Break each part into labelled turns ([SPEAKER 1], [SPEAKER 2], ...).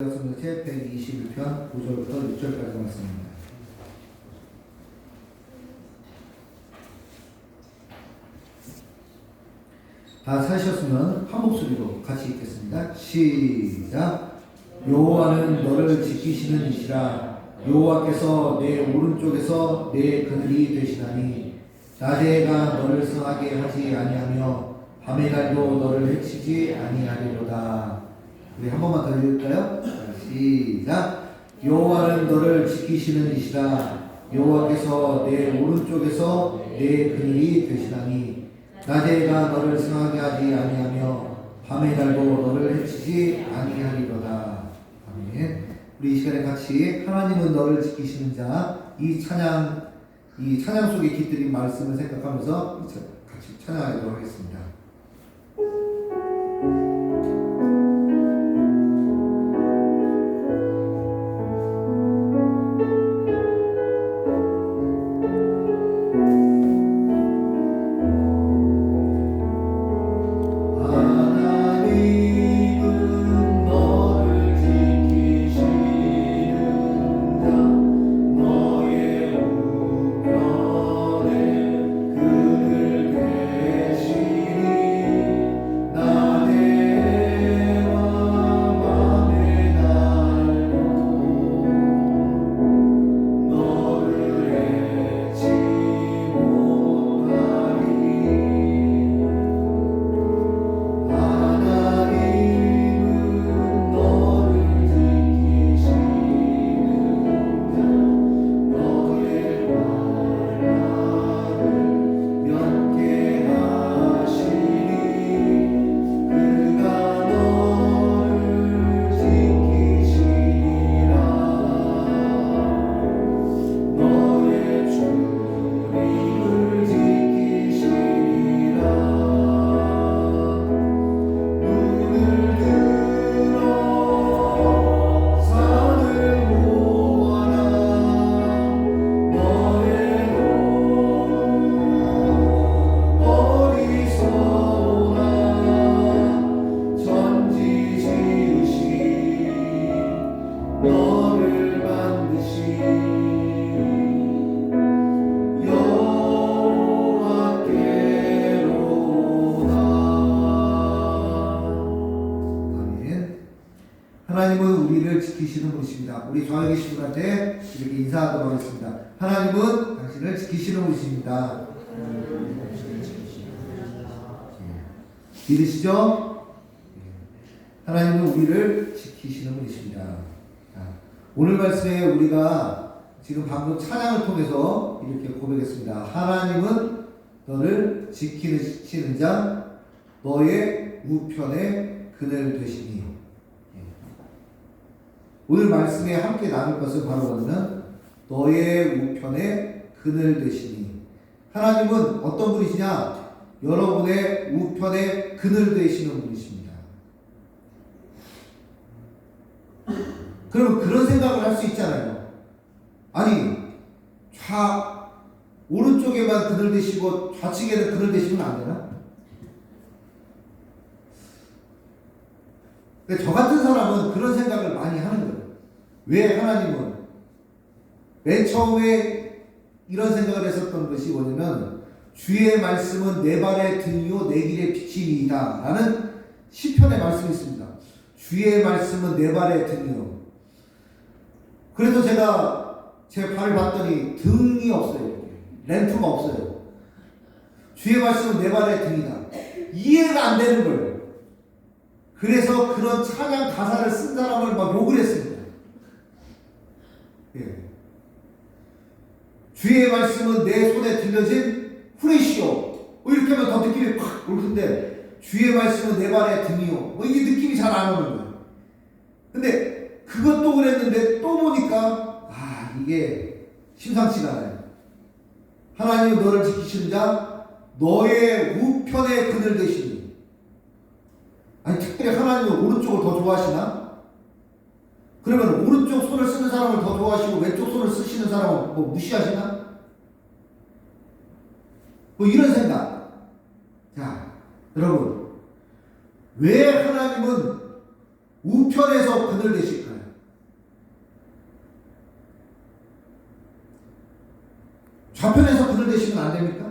[SPEAKER 1] 성경책 121편 5절부터 6절까지 말씀입니다. 다 사셨으면 한 목소리로 같이 읽겠습니다. 시작. 여호와는 너를 지키시는 이시라. 여호와께서 내 오른쪽에서 내 그늘이 되시나니 낮에가 너를 성하게 하지 아니하며 밤의 날도 너를 해치지 아니하리로다. 우리 한 번만 더 읽을까요? 시작. 여호와는 너를 지키시는 이시라. 여호와께서 내 오른쪽에서 내 그늘이 되시나니 낮에가 너를 승하게 하지 아니하며 밤의 달도 너를 해치지 아니하리로다. 아멘. 우리 이 시간에 같이 하나님은 너를 지키시는 자 이 찬양 이 찬양 속에 깃들인 말씀을 생각하면서 같이 찬양하도록 하겠습니다. 지키시는 분이십니다. 우리 좌에 계신 분한테 이렇게 인사하도록 하겠습니다. 하나님은 당신을 지키시는 분이십니다. 예. 믿으시죠? 예. 하나님은 우리를 지키시는 분이십니다. 자, 오늘 말씀에 우리가 지금 방금 찬양을 통해서 이렇게 고백했습니다. 하나님은 너를 지키시는 자, 너의 우편에 그늘 되시니. 예. 오늘 말씀에 함께 나눌 것은 바로 뭐냐면 너의 우편에 그늘 되시니. 하나님은 어떤 분이시냐? 여러분의 우편에 그늘 되시는 분이십니다. 그럼 그런 생각을 할 수 있잖아요. 아니, 좌, 오른쪽에만 그늘 되시고 좌측에는 그늘 되시면 안 되나? 근데 저 같은 사람은 그런 거예요. 왜 하나님은 맨 처음에 이런 생각을 했었던 것이 뭐냐면 주의 말씀은 내 발의 등이요 내 길의 빛이니이다 라는 시편의 말씀이 있습니다. 주의 말씀은 내 발의 등이요. 그래서 제가 제 발을 봤더니 등이 없어요. 램프가 없어요. 주의 말씀은 내 발의 등이다. 이해가 안 되는 거예요. 그래서 그런 찬양 가사를 쓴 사람을 막 욕을 했습니다. 예. 주의 말씀은 내 손에 들려진 후레시오. 뭐 이렇게 하면 더 느낌이 팍 옳은데 주의 말씀은 내 발의 등이요. 뭐 이게 느낌이 잘 안 오는 거예요. 근데 그것도 그랬는데 또 보니까 아 이게 심상치가 않아요. 하나님은 너를 지키시는 자 너의 우편에 그늘 되시니 아니 특별히 하나님은 오른쪽을 더 좋아하시나? 그러면 오른쪽 손을 쓰는 사람을 더 좋아하시고 왼쪽 손을 쓰시는 사람을 뭐 무시하시나? 뭐 이런 생각. 자, 여러분. 왜 하나님은 우편에서 그늘 되실까요? 좌편에서 그늘 되시면 안 됩니까?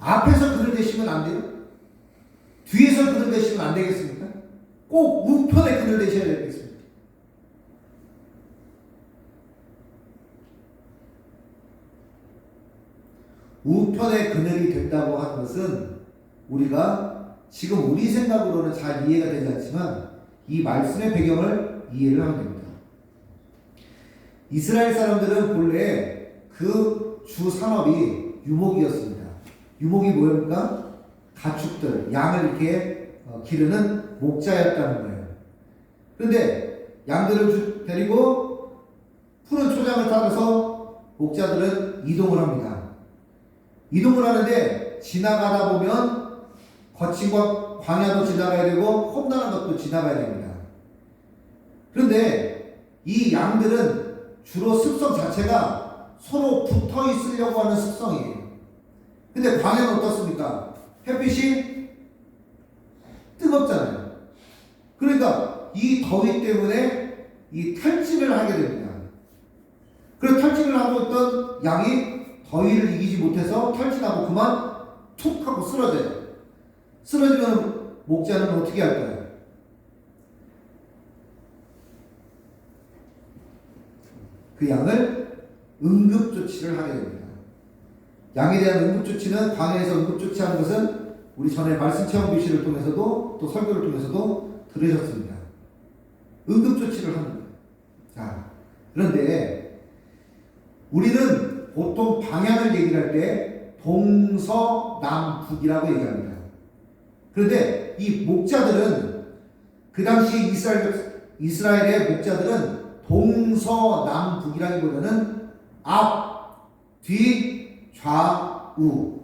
[SPEAKER 1] 앞에서 그늘 되시면 안 돼요? 뒤에서 그늘 되시면 안 되겠습니까? 꼭 우편에 그늘 되셔야 우편에 그늘이 된다고 하는 것은 우리가 지금 우리 생각으로는 잘 이해가 되지 않지만 이 말씀의 배경을 이해를 하면 됩니다. 이스라엘 사람들은 본래 그 주 산업이 유목이었습니다. 유목이 뭐였습니까? 가축들, 양을 이렇게 어, 기르는 목자였다는 거예요. 그런데 양들을 주- 데리고 푸른 초장을 따라서 목자들은 이동을 합니다. 이동을 하는데 지나가다 보면 거친 것 광야도 지나가야 되고 험난한 것도 지나가야 됩니다. 그런데 이 양들은 주로 습성 자체가 서로 붙어 있으려고 하는 습성이에요. 근데 광야는 어떻습니까? 햇빛이 뜨겁잖아요. 그러니까 이 더위 때문에 이 탈진을 하게 됩니다. 그래서 탈진을 하고 있던 양이 더위를 이기지 못해서 탈진하고 그만 툭 하고 쓰러져요. 쓰러지면 목자는 어떻게 할까요? 그 양을 응급조치를 하게 됩니다. 양에 대한 응급조치는 광야에서 응급조치하는 것은 우리 전에 말씀 체험 교실을 통해서도 또 설교를 통해서도 들으셨습니다. 응급조치를 하는 거예요. 자, 그런데 우리는 보통 방향을 얘기할 때 동서남북이라고 얘기합니다. 그런데 이 목자들은 그 당시 이스라엘, 이스라엘의 목자들은 동서남북이라기보다는 앞, 뒤, 좌우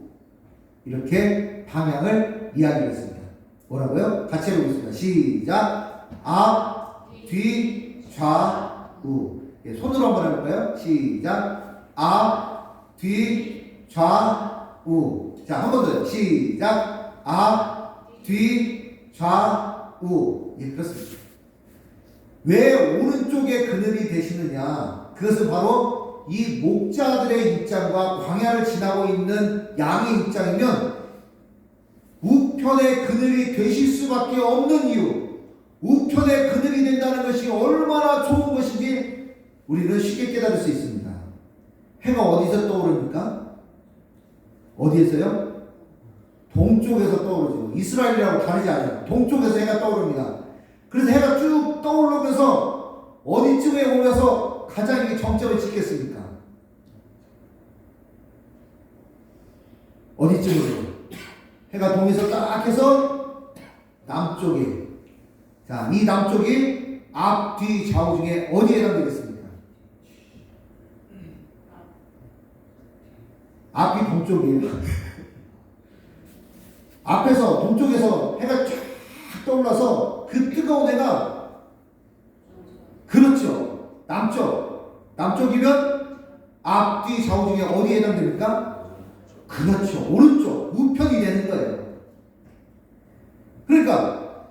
[SPEAKER 1] 이렇게 방향을 이야기했습니다. 뭐라고요? 같이 해보겠습니다. 시작. 앞, 뒤, 좌 우. 예, 손으로 한번 해볼까요? 시작. 앞, 뒤, 좌 우. 자, 한 번 더요. 시작. 앞, 뒤, 좌 우. 예, 그렇습니다. 왜 오른쪽에 그늘이 되시느냐? 그것은 바로 이 목자들의 입장과 광야를 지나고 있는 양의 입장이면 우편의 그늘이 되실 수밖에 없는 이유, 우편의 그늘이 된다는 것이 얼마나 좋은 것인지 우리는 쉽게 깨달을 수 있습니다. 해가 어디서 떠오릅니까? 어디에서요? 동쪽에서 떠오르죠. 이스라엘이라고 다르지 않아요. 동쪽에서 해가 떠오릅니다. 그래서 해가 쭉 떠오르면서 어디쯤에 오면서 가장 이 정점을 찍겠습니까? 어디쯤으로? 해가 동에서 딱 해서 남쪽에. 자, 이 남쪽이 앞, 뒤, 좌우 중에 어디에 해당되겠습니까? 앞이 동쪽이에요. 앞에서 동쪽에서 해가 쫙 떠올라서 그 뜨거운 해가 그렇죠. 남쪽. 남쪽이면 앞뒤 좌우 중에 어디에 해당됩니까? 그렇죠. 오른쪽. 우편이 되는 거예요. 그러니까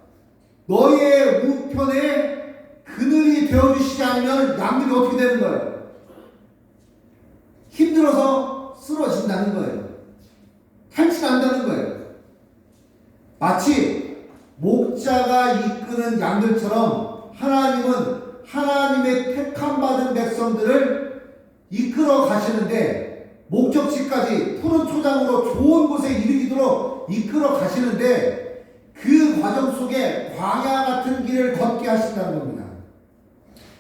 [SPEAKER 1] 너의 우편에 그늘이 되어주시지 않으면 양들이 어떻게 되는 거예요? 힘들어서 쓰러진다는 거예요. 탈진한다는 거예요. 마치 목자가 이끄는 양들처럼 하나님은 하나님의 택함 받은 백성들을 이끌어 가시는데 목적지까지 푸른 초장으로 좋은 곳에 이르기도록 이끌어 가시는데 그 과정 속에 광야 같은 길을 걷게 하신다는 겁니다.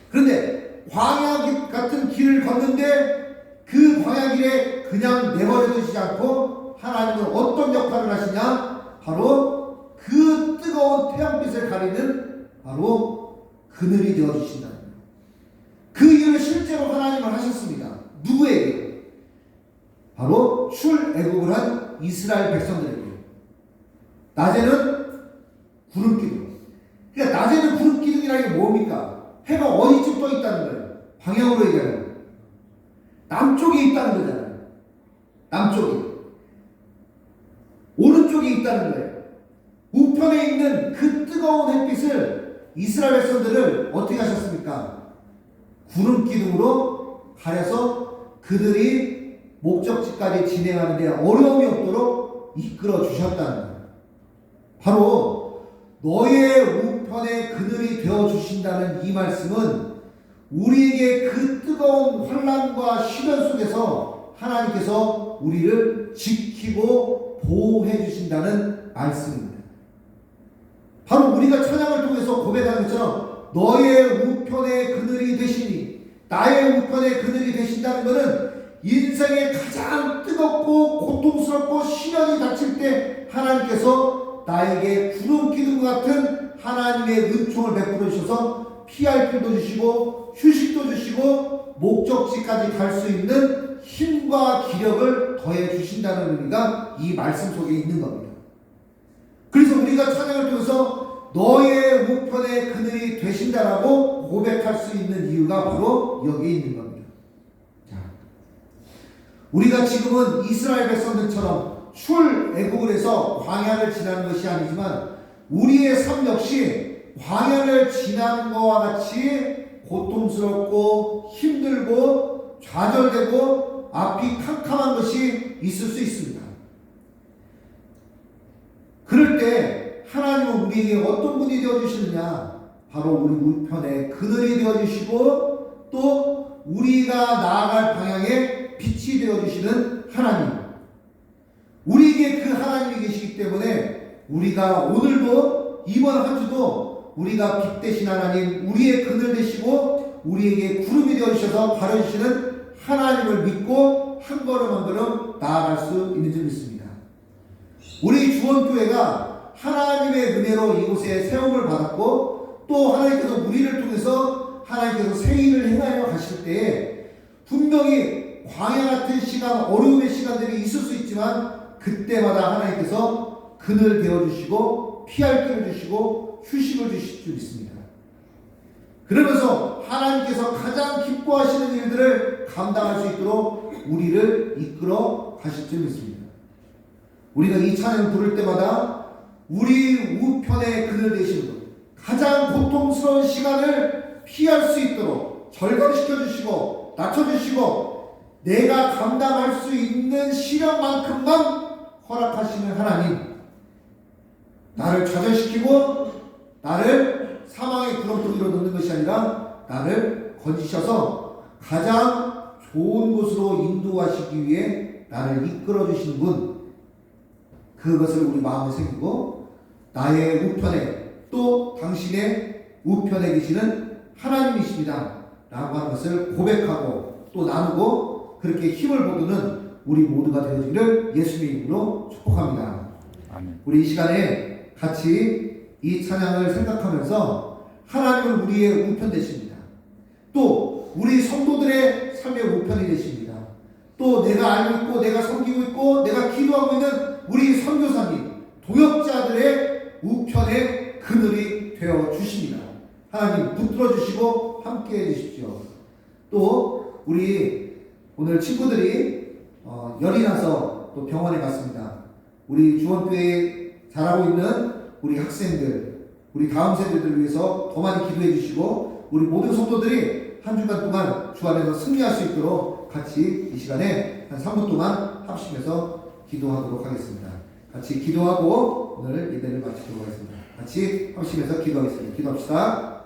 [SPEAKER 1] 그런데 광야 같은 길을 걷는데 그 광야 길에 그냥 내버려 두시지 않고 하나님은 어떤 역할을 하시냐? 바로 그 뜨거운 태양빛을 가리는 바로 그늘이 되어 거예요. 그 일을 실제로 하나님은 하셨습니다. 누구에게? 바로 출애굽을 한 이스라엘 백성들에게. 낮에는 구름 기둥. 그러니까 낮에는 구름 기둥이라는 게 뭡니까? 해가 어디쯤 떠 있다는 거예요. 방향으로 얘기하면 남쪽에 있다는 거잖아요. 남쪽에. 오른쪽에 있다는 거예요. 우편에 있는 그 뜨거운 햇빛을 이스라엘 백성들을 어떻게 가려서 그들이 목적지까지 진행하는데 어려움이 없도록 이끌어 주셨다는 거예요. 바로 너의 우편의 그늘이 되어 주신다는 이 말씀은 우리에게 그 뜨거운 환란과 시련 속에서 하나님께서 우리를 지키고 보호해 주신다는 말씀입니다. 바로 우리가 찬양을 통해서 고백하는 것처럼 너의 우편의 그늘이 되시니 나의 우편의 그늘이 되신다는 것은 인생의 가장 뜨겁고 고통스럽고 시련이 닥칠 때 하나님께서 나에게 구름 기둥 같은 하나님의 은총을 베풀어 주셔서 피할 길도 주시고 휴식도 주시고 목적지까지 갈 수 있는 힘과 기력을 더해 주신다는 의미가 이 말씀 속에 있는 겁니다. 그래서 우리가 찬양을 통해서 너의 우편의 그늘이 되신다라고 고백할 수 있는 이유가 바로 여기에 있는 겁니다. 자, 우리가 지금은 이스라엘 백성들처럼 출애굽을 해서 광야를 지나는 것이 아니지만 우리의 삶 역시 광야를 지나는 것과 같이 고통스럽고 힘들고 좌절되고 앞이 캄캄한 것이 있을 수 있습니다. 그럴 때 하나님은 우리에게 어떤 분이 되어 주시느냐? 바로 우리 우편에 그늘이 되어 주시고 또 우리가 나아갈 방향에 빛이 되어 주시는 하나님. 우리에게 그 하나님이 계시기 때문에 우리가 오늘도 이번 한 주도 우리가 빛 대신 하나님, 우리의 그늘 되시고 우리에게 구름이 되어 주셔서 가려주시는 하나님을 믿고 한 걸음 한 걸음 나아갈 수 있는 줄 믿습니다. 우리 주원교회가 하나님의 은혜로 이곳에 세움을 받았고 또 하나님께서 우리를 통해서 하나님께서 새 일을 행하여 가실 때에 분명히 광야 같은 시간, 어려움의 시간들이 있을 수 있지만 그때마다 하나님께서 그늘 되어주시고 피할 길을 주시고 휴식을 주실 줄 믿습니다. 그러면서 하나님께서 가장 기뻐하시는 일들을 감당할 수 있도록 우리를 이끌어 가실 줄 믿습니다. 우리가 이 찬양 부를 때마다 우리 우편에 그늘 되시는 분, 가장 고통스러운 시간을 피할 수 있도록 절감시켜 주시고 낮춰 주시고 내가 감당할 수 있는 시련만큼만 허락하시는 하나님 나를 좌절시키고 나를 사망의 구렁텅이로 넣는 것이 아니라 나를 건지셔서 가장 좋은 곳으로 인도하시기 위해 나를 이끌어 주시는 분 그것을 우리 마음에 새기고 나의 우편에 또 당신의 우편에 계시는 하나님이십니다. 라고 하는 것을 고백하고 또 나누고 그렇게 힘을 보드는 우리 모두가 되어지기를 예수님의 이름으로 축복합니다.
[SPEAKER 2] 아멘.
[SPEAKER 1] 우리 이 시간에 같이 이 찬양을 생각하면서 하나님은 우리의 우편 되십니다. 또 우리 성도들의 삶의 우편이 되십니다. 또 내가 알고 있고 내가 섬기고 있고 내가 기도하고 있는 우리 선교사님, 동역자들의 우편의 그늘이 되어 주십니다. 하나님 붙들어 주시고 함께 해 주십시오. 또 우리 오늘 친구들이 어, 열이 나서 또 병원에 갔습니다. 우리 주원교회 잘하고 있는 우리 학생들, 우리 다음 세대들을 위해서 더 많이 기도해 주시고 우리 모든 성도들이 한 주간 동안 주 안에서 승리할 수 있도록 같이 이 시간에 한 3분 동안 합심해서 기도하도록 하겠습니다. 같이 기도하고 오늘 예배를 마치도록 하겠습니다. 같이 합심해서 기도하겠습니다. 기도합시다.